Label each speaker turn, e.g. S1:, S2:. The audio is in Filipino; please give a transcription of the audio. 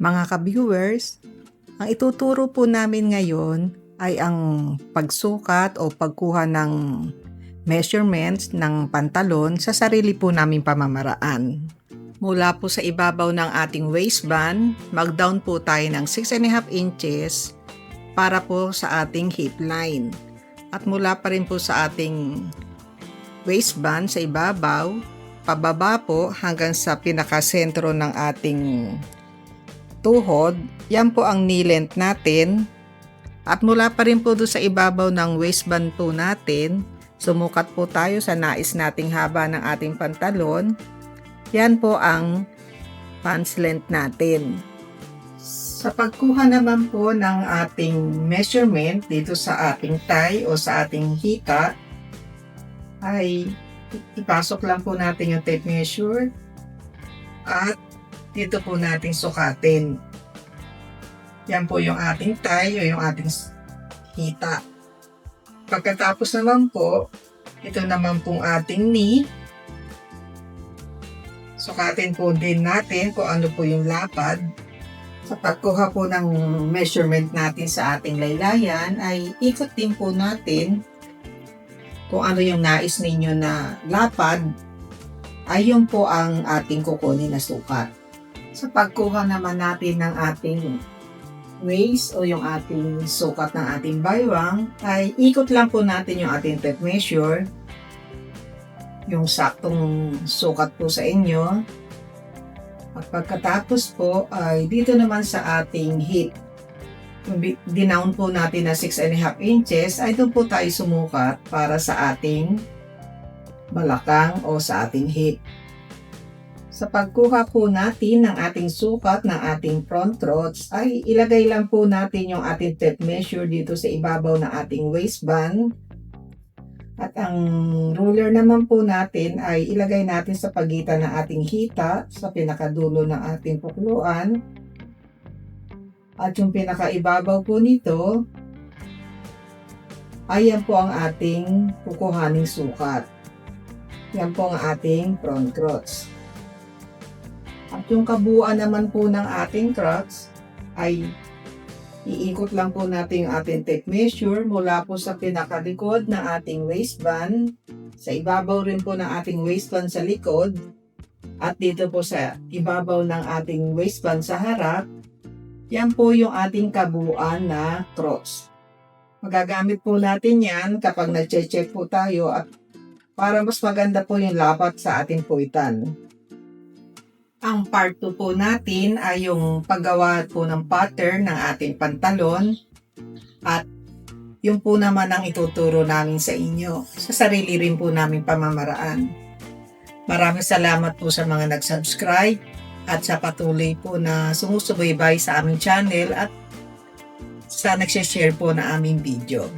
S1: Mga ka-viewers, ang ituturo po namin ngayon ay ang pagsukat o pagkuha ng measurements ng pantalon sa sarili po naming pamamaraan. Mula po sa ibabaw ng ating waistband, mag-down po tayo ng 6.5 inches para po sa ating hip line. At mula pa rin po sa ating waistband sa ibabaw, pababa po hanggang sa pinakasentro ng ating tuhod. Yan po ang knee length natin. At mula pa rin po doon sa ibabaw ng waistband po natin, sumukat po tayo sa nais nating haba ng ating pantalon. Yan po ang pants length natin. Sa pagkuha naman po ng ating measurement dito sa ating thigh o sa ating hita, ay ipasok lang po natin yung tape measure at dito po natin sukatin. Yan po yung ating thigh o yung ating hita. Pagkatapos naman po, ito naman pong ating knee. Sukatin po din natin kung ano po yung lapad. Sa pagkuha po ng measurement natin sa ating laylayan ay ikot din po natin kung ano yung nais ninyo na lapad ay yun po ang ating kukunin na sukat. Sa pagkuha naman natin ng ating waist o yung ating sukat ng ating baywang ay ikot lang po natin yung ating tape measure. Yung saktong sukat po sa inyo. At pagkatapos po ay dito naman sa ating hip. Dinown po natin na 6 and a half inches ay doon po tayo sumukat para sa ating balakang o sa ating hip. Sa pagkuha po natin ng ating sukat ng ating front rods ay ilagay lang po natin yung ating tape measure dito sa ibabaw ng ating waistband. At ang ruler naman po natin ay ilagay natin sa pagitan ng ating hita sa pinakadulo ng ating pukluan. At yung pinakaibabaw po nito, ayan po ang ating kukuhaning sukat. Yan po ang ating front crotch. At yung kabuuan naman po ng ating crotch ay iikot lang po natin yung ating tape measure mula po sa pinakalikod ng ating waistband, sa ibabaw rin po ng ating waistband sa likod, at dito po sa ibabaw ng ating waistband sa harap, yan po yung ating kabuuan na crotch. Magagamit po natin yan kapag nag-check po tayo at para mas maganda po yung lapat sa ating puwitan. Ang part 2 po natin ay yung paggawa po ng pattern ng ating pantalon at yung po naman ang ituturo namin sa inyo sa sarili rin po namin pamamaraan. Maraming salamat po sa mga nag-subscribe at sa patuloy po na sumusubaybay sa aming channel at sa nagsishare po na aming video.